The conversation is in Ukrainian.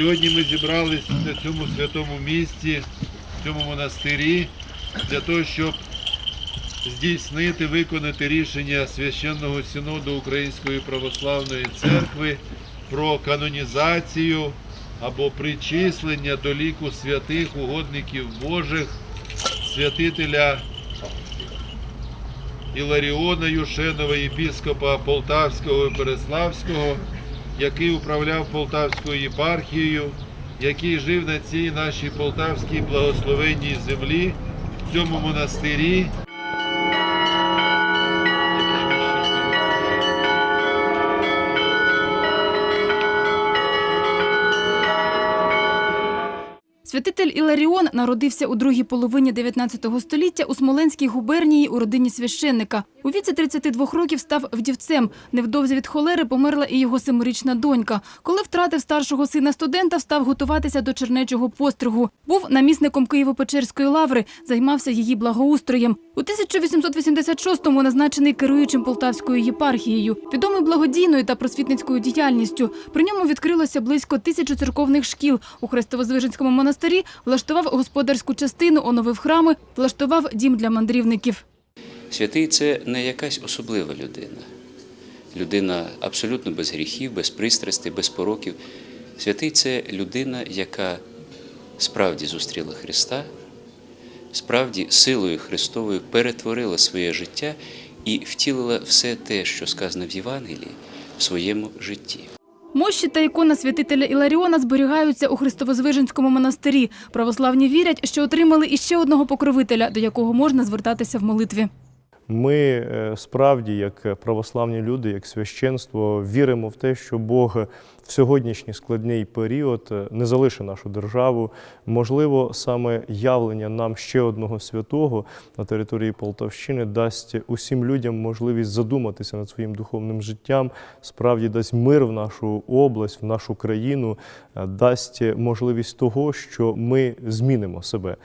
Сьогодні ми зібрались на цьому святому місці, в цьому монастирі, для того, щоб здійснити, виконати рішення священного синоду Української православної церкви про канонізацію або причислення до ліку святих угодників Божих святителя Іларіона Юшенова, єпіскопа Полтавського і Переславського, який управляв Полтавською єпархією, який жив на цій нашій полтавській благословенній землі, в цьому монастирі. Святитель Іларіон народився у другій половині 19 століття у Смоленській губернії у родині священника. У віці 32 років став вдівцем. Невдовзі від холери померла і його семирічна донька. Коли втратив старшого сина студента, став готуватися до чернечого постригу. Був намісником Києво-Печерської лаври, займався її благоустроєм. У 1886-му назначений керуючим Полтавською єпархією, відомий благодійною та просвітницькою діяльністю. При ньому відкрилося близько тисячі церковних шкіл. У Христово-Звиженському монастирі влаштував господарську частину, оновив храми, влаштував дім для мандрівників. Святий це не якась особлива людина. Людина абсолютно без гріхів, без пристрастей, без пороків. Святий це людина, яка справді зустріла Христа, справді силою Христовою перетворила своє життя і втілила все те, що сказано в Євангелії, в своєму житті. Мощі та ікона святителя Іларіона зберігаються у Христово-Звиженському монастирі. Православні вірять, що отримали іще одного покровителя, до якого можна звертатися в молитві. Ми е, справді, як православні люди, як священство, віримо в те, що Бог в сьогоднішній складний період е, не залишить нашу державу. Можливо, саме явлення нам ще одного святого на території Полтавщини дасть усім людям можливість задуматися над своїм духовним життям, справді дасть мир в нашу область, в нашу країну, е, дасть можливість того, що ми змінимо себе.